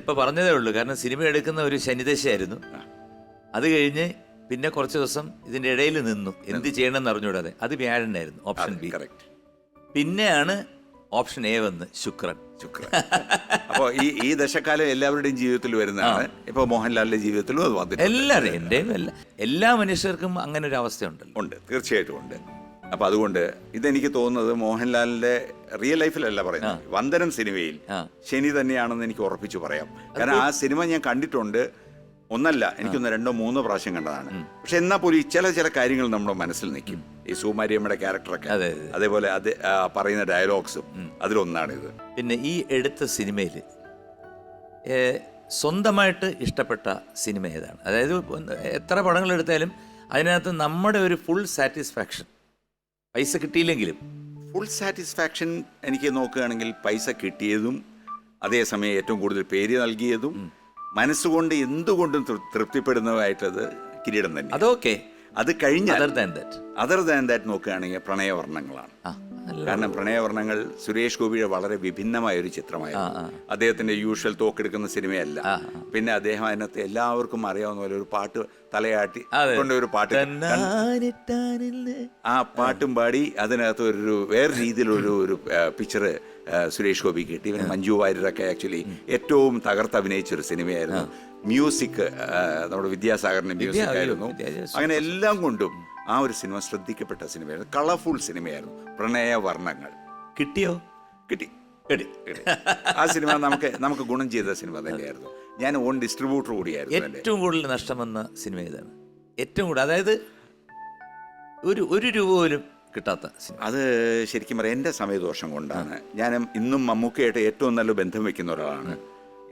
ഇപ്പൊ പറഞ്ഞതേ ഉള്ളൂ. കാരണം സിനിമ എടുക്കുന്ന ഒരു ശനിദശയായിരുന്നു. അത് കഴിഞ്ഞ് പിന്നെ കുറച്ച് ദിവസം ഇതിന്റെ ഇടയിൽ നിന്നു. എന്ത് ചെയ്യണമെന്ന് അറിഞ്ഞൂടാതെ അത് വ്യാഴനായിരുന്നു ഓപ്ഷൻ ബി. കറക്റ്റ് പിന്നെയാണ് ഓപ്ഷൻ എ വന്ന് ശുക്രൻ. ശുക്രൻ. അപ്പോൾ ഈ ഈ ദശക്കാലം എല്ലാവരുടെയും ജീവിതത്തിൽ വരുന്നതാണ്. ഇപ്പോൾ മോഹൻലാലിന്റെ ജീവിതത്തിലും അത് വന്നിട്ടുണ്ട്. എല്ലാവരും എന്റെയും എല്ലാ എല്ലാ മനുഷ്യർക്കും അങ്ങനെ ഒരു അവസ്ഥയുണ്ടല്ലോ ഉണ്ട് തീർച്ചയായിട്ടും ഉണ്ട്. അപ്പൊ അതുകൊണ്ട് ഇതെനിക്ക് തോന്നുന്നത് മോഹൻലാലിന്റെ റിയൽ ലൈഫിലല്ല പറയുന്നത്. വന്ദനം സിനിമയിൽ. ശനി തന്നെയാണെന്ന് എനിക്ക് ഉറപ്പിച്ചു പറയാം. കാരണം ആ സിനിമ ഞാൻ കണ്ടിട്ടുണ്ട്. ഒന്നല്ല എനിക്കൊന്ന് രണ്ടോ മൂന്നോ പ്രാവശ്യം കണ്ടതാണ്. പക്ഷെ എന്നാ പോലും ചില ചില കാര്യങ്ങൾ നമ്മുടെ മനസ്സിൽ നിൽക്കും. ഈ സുമാരിയമ്മയുടെ ക്യാരക്ടറൊക്കെ. അതെ, അതെ. അതേപോലെ അത് പറയുന്ന ഡയലോഗ്സും ഇത് പിന്നെ ഈ എടുത്ത സിനിമയിൽ സ്വന്തമായിട്ട് ഇഷ്ടപ്പെട്ട സിനിമ ഏതാണ്? അതായത് എത്ര പടങ്ങൾ എടുത്താലും അതിനകത്ത് നമ്മുടെ ഒരു ഫുൾ സാറ്റിസ്ഫാക്ഷൻ പൈസ കിട്ടിയില്ലെങ്കിലും. ഫുൾ സാറ്റിസ്ഫാക്ഷൻ എനിക്ക് നോക്കുകയാണെങ്കിൽ പൈസ കിട്ടിയതും അതേസമയം ഏറ്റവും കൂടുതൽ പേര് നൽകിയതും മനസ്സുകൊണ്ട് എന്തുകൊണ്ടും തൃപ്തിപ്പെടുന്നതായിട്ടത് കിരീടം തന്നെ അതൊക്കെ. അത് കഴിഞ്ഞ other than that other than that നോക്കുകയാണെങ്കിൽ പ്രണയവർണങ്ങളാണ്. കാരണം പ്രണയവർണങ്ങൾ സുരേഷ് ഗോപിയുടെ വളരെ വിഭിന്നമായ ഒരു ചിത്രമായിരുന്നു അദ്ദേഹത്തിന്റെ യൂഷ്വൽ തോക്കെടുക്കുന്ന സിനിമയല്ല. പിന്നെ അദ്ദേഹം അതിനകത്ത് എല്ലാവർക്കും അറിയാവുന്ന പോലെ ഒരു പാട്ട് തലയാട്ടി. കൊണ്ട് ഒരു പാട്ട് ആ പാട്ടും പാടി അതിനകത്ത് ഒരു വേറെ രീതിയിലൊരു ഒരു പിക്ചർ സുരേഷ് ഗോപി കിട്ടി. പിന്നെ മഞ്ജു വാര്യരൊക്കെ ആക്ച്വലി ഏറ്റവും തകർത്ത് അഭിനയിച്ച ഒരു സിനിമയായിരുന്നു മ്യൂസിക് നമ്മുടെ വിദ്യാസാഗറിന്റെ മ്യൂസിക് ആയിരുന്നു. അങ്ങനെ എല്ലാം കൊണ്ടും ആ ഒരു സിനിമ ശ്രദ്ധിക്കപ്പെട്ട സിനിമയായിരുന്നു. കളർഫുൾ സിനിമയായിരുന്നു. പ്രണയ വർണങ്ങൾ കിട്ടിയോ? കിട്ടി. കിട്ടി. ആ സിനിമ നമുക്ക് നമുക്ക് ഗുണം ചെയ്ത സിനിമ തന്നെയായിരുന്നു. ഞാൻ ഓൺ ഡിസ്ട്രിബ്യൂട്ടർ കൂടിയായിരുന്നു ഏറ്റവും കൂടുതൽ നഷ്ടം വന്ന സിനിമ ഇതാണ് ഏറ്റവും കൂടുതൽ അതായത് ഒരു ഒരു രൂപ പോലും കിട്ടാത്ത അത് ശരിക്കും പറയാം എന്റെ സമയദോഷം കൊണ്ടാണ്. ഞാൻ ഇന്നും മമ്മൂക്കയായിട്ട് ഏറ്റവും നല്ല ബന്ധം വെക്കുന്ന ഒരാളാണ്.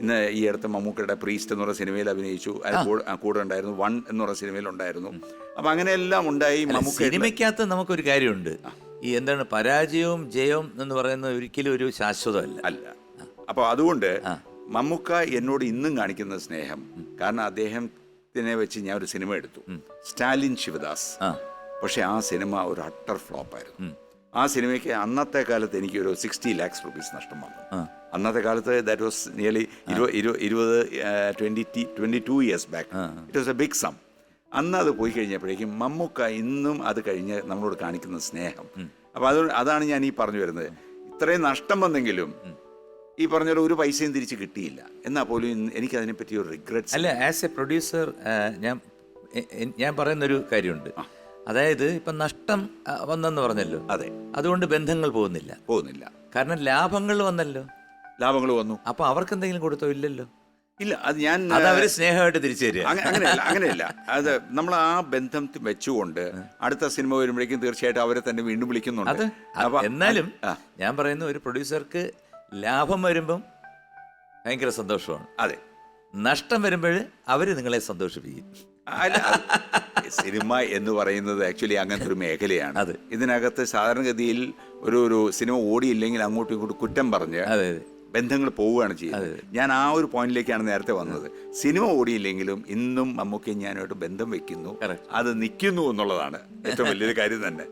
ഇന്ന് ഈ അടുത്ത് മമ്മൂക്കയുടെ പ്രീസ്റ്റ് എന്ന് പറഞ്ഞ സിനിമയിൽ അഭിനയിച്ചു. കൂടെ- ഉണ്ടായിരുന്നു. വൺ എന്ന് പറഞ്ഞ സിനിമയിൽ ഉണ്ടായിരുന്നു. അപ്പൊ അങ്ങനെയെല്ലാം ഉണ്ടായി മമ്മൂക്ക സിനിമയ്ക്കകത്ത് നമുക്കൊരു കാര്യമുണ്ട്. ഈ എന്താണ് പരാജയവും ജയവും എന്ന് പറയുന്നത് ഒരിക്കലും ഒരു ശാശ്വതമല്ല. അല്ല. അപ്പോൾ അതുകൊണ്ട് മമ്മൂക്ക എന്നോട് ഇന്നും കാണിക്കുന്ന സ്നേഹം. കാരണം അദ്ദേഹത്തിനെ വെച്ച് ഞാൻ ഒരു സിനിമ എടുത്തു. സ്റ്റാലിൻ ശിവദാസ്. പക്ഷെ ആ സിനിമ ഒരു അട്ടർ ഫ്ലോപ്പായിരുന്നു. ആ സിനിമയ്ക്ക് അന്നത്തെ കാലത്ത് എനിക്ക് ഒരു സിക്സ്റ്റി ലാക്സ് റുപ്പീസ് നഷ്ടം വന്നു. അന്നത്തെ കാലത്ത് ദാറ്റ് വാസ് നിയർലി ഇരുപത് ഇരുപത് twenty twenty two years back it was a big sum അന്ന് അത് പോയി കഴിഞ്ഞപ്പോഴേക്കും മമ്മൂക്ക ഇന്നും അത് കഴിഞ്ഞ് നമ്മളോട് കാണിക്കുന്ന സ്നേഹം. അപ്പോൾ അത് അതാണ് ഞാൻ ഈ പറഞ്ഞു വരുന്നത്. ഇത്രയും നഷ്ടം വന്നെങ്കിലും ഈ പറഞ്ഞ ഒരു പൈസയും തിരിച്ച് കിട്ടിയില്ല. എന്നാൽ പോലും എനിക്ക് അതിനെപ്പറ്റി ഒരു റിഗ്രറ്റ് അല്ല ആസ് എ പ്രൊഡ്യൂസർ ഞാൻ ഞാൻ പറയുന്നൊരു കാര്യമുണ്ട്. അതായത് ഇപ്പം നഷ്ടം വന്നെന്ന് പറഞ്ഞല്ലോ. അതെ. അതുകൊണ്ട് ബന്ധങ്ങൾ പോകുന്നില്ല. പോകുന്നില്ല. കാരണം ലാഭങ്ങൾ വന്നല്ലോ. ലാഭങ്ങൾ വന്നു. അപ്പൊ അവർക്ക് എന്തെങ്കിലും കൊടുത്തോ ഇല്ലല്ലോ? ഇല്ല അത് ഞാൻ അത് അവർ സ്നേഹമായിട്ട് തിരിച്ചു തരിക. അങ്ങ- അങ്ങനെയല്ല അങ്ങനെയല്ല. അത് നമ്മൾ ആ ബന്ധം വെച്ചുകൊണ്ട് അടുത്ത സിനിമ വരുമ്പോഴേക്കും തീർച്ചയായിട്ടും അവരെ തന്നെ വീണ്ടും വിളിക്കുന്നുണ്ട്. അത് എന്നാലും ഞാൻ പറയുന്ന ഒരു പ്രൊഡ്യൂസർക്ക് ലാഭം വരുമ്പം ഭയങ്കര സന്തോഷമാണ്. അതെ. നഷ്ടം വരുമ്പോൾ അവർ നിങ്ങളെ സന്തോഷിപ്പിക്കും. സിനിമ എന്ന് പറയുന്നത് ആക്ച്വലി അങ്ങനത്തെ ഒരു മേഖലയാണ്. അത്. ഇതിനകത്ത് സാധാരണഗതിയിൽ ഒരു ഒരു സിനിമ ഓടിയില്ലെങ്കിൽ അങ്ങോട്ടും ഇങ്ങോട്ടും കുറ്റം പറഞ്ഞ് ബന്ധങ്ങൾ പോവുകയാണ് ചെയ്യുന്നത്. ഞാൻ ആ ഒരു പോയിന്റിലേക്കാണ് നേരത്തെ വന്നത്. സിനിമ ഓടിയില്ലെങ്കിലും ഇന്നും മമ്മൂക്കയും ഞാനായിട്ട് ബന്ധം വെക്കുന്നു. അത് നിൽക്കുന്നു എന്നുള്ളതാണ് ഏറ്റവും വലിയൊരു കാര്യം തന്നെ.